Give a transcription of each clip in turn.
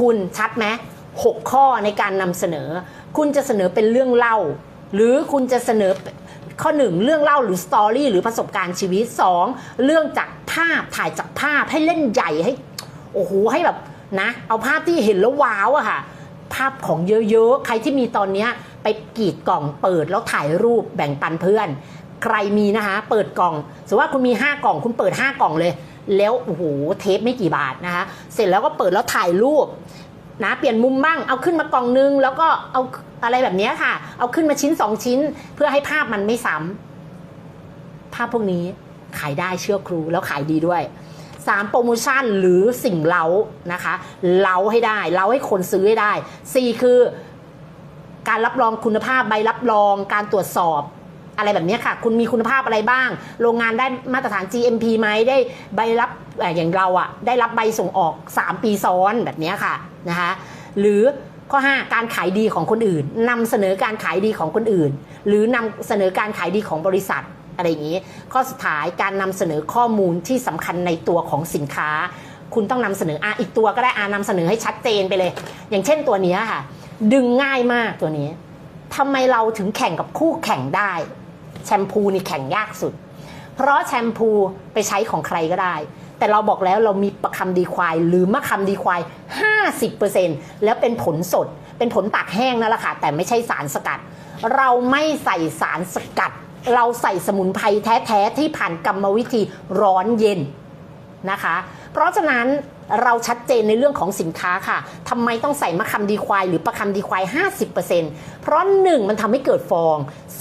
คุณชัดไหมหกข้อในการนำเสนอ คุณจะเสนอเป็นเรื่องเล่า หรือคุณจะเสนอข้อหนึ่งเรื่องเล่าหรือสตอรี่หรือประสบการณ์ชีวิตสองเรื่องจากภาพถ่ายจากภาพให้เล่นใหญ่ให้โอ้โหให้แบบนะ เอาภาพที่เห็นแล้วว้าวอะค่ะ ภาพของเยอะๆ ใครที่มีตอนเนี้ยไปกรีดกล่องเปิดแล้วถ่ายรูปแบ่งปันเพื่อน ใครมีนะคะ เปิดกล่องสมมติว่าคุณมี 5 กล่อง คุณเปิด 5 กล่องเลย แล้วโอ้โหเทปไม่กี่บาทนะคะ เสร็จแล้วก็เปิดแล้วถ่ายรูปนะเปลี่ยนมุมบ้างเอาขึ้นมากล่องนึง แล้วก็เอาอะไรแบบนี้ค่ะ เอาขึ้นมาชิ้น2ชิ้น เพื่อให้ภาพมันไม่ซ้ำภาพพวกนี้ขายได้เชื่อครูแล้วขายดีด้วย3โปรโมชั่นหรือสิ่งเล้านะคะเล้าให้ได้เล้าให้คนซื้อให้ได้4คือการรับรองคุณภาพใบรับรองการตรวจสอบ อะไรแบบนี้ค่ะ คุณมีคุณภาพอะไรบ้าง โรงงานได้มาตรฐาน GMP ไหมได้ใบรับอย่างเราอะได้รับใบส่งออก 3 ปีซ้อนแบบนี้ค่ะนะคะหรือข้อ 5 การขายดีของคนอื่นนำเสนอการขายดีของคนอื่น หรือนำเสนอการขายดีของบริษัทอะไรอย่างนี้ ข้อสุดท้ายการนำเสนอข้อมูลที่สำคัญในตัวของสินค้า คุณต้องนำเสนออะอีกตัวก็ได้อ่านำเสนอให้ชัดเจนไปเลย อย่างเช่นตัวนี้ค่ะ ดึงง่ายมากตัวนี้ทำไมเราถึงแข่งกับคู่แข่งได้ แชมพูนี่แข่งยากสุด เพราะแชมพูไปใช้ของใครก็ได้ แต่เราบอกแล้วเรามีประคำดีควายหรือมะคำดีควาย 50%แล้วเป็นผลสด เป็นผลตากแห้งนั่นแหละค่ะ แต่ไม่ใช่สารสกัด เราไม่ใส่สารสกัด เราใส่สมุนไพรแท้ ๆ ที่ผ่านกรรมวิธีร้อนเย็นนะคะ เพราะฉะนั้น เราชัดเจนในเรื่องของสินค้าค่ะทำไมต้องใส่มะคำดีควายหรือประคำดีควาย50%เพราะ 1 มันทำให้เกิดฟอง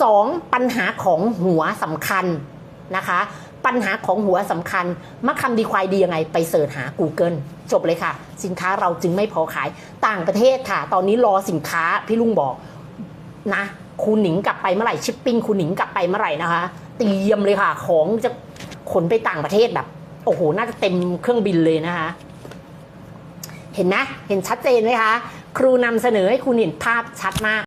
2 ปัญหาของหัวสำคัญนะคะ ปัญหาของหัวสำคัญมะคำดีควายดียังไง ไปเสิร์ชหา Google จบเลยค่ะ สินค้าเราจึงไม่พอขายต่างประเทศค่ะ ตอนนี้รอสินค้าพี่ลุงบอกนะคุณหนิงกลับไปเมื่อไหร่ชิปปิ้งคุณหนิงกลับไปเมื่อไหร่นะคะเตรียมเลยค่ะ ของจะขนไปต่างประเทศแบบ โอ้โห น่าจะเต็มเครื่องบินเลยนะคะ เห็นนะเห็นชัดเจนไหมคะ ครูนำเสนอให้คุณเห็นภาพชัดมาก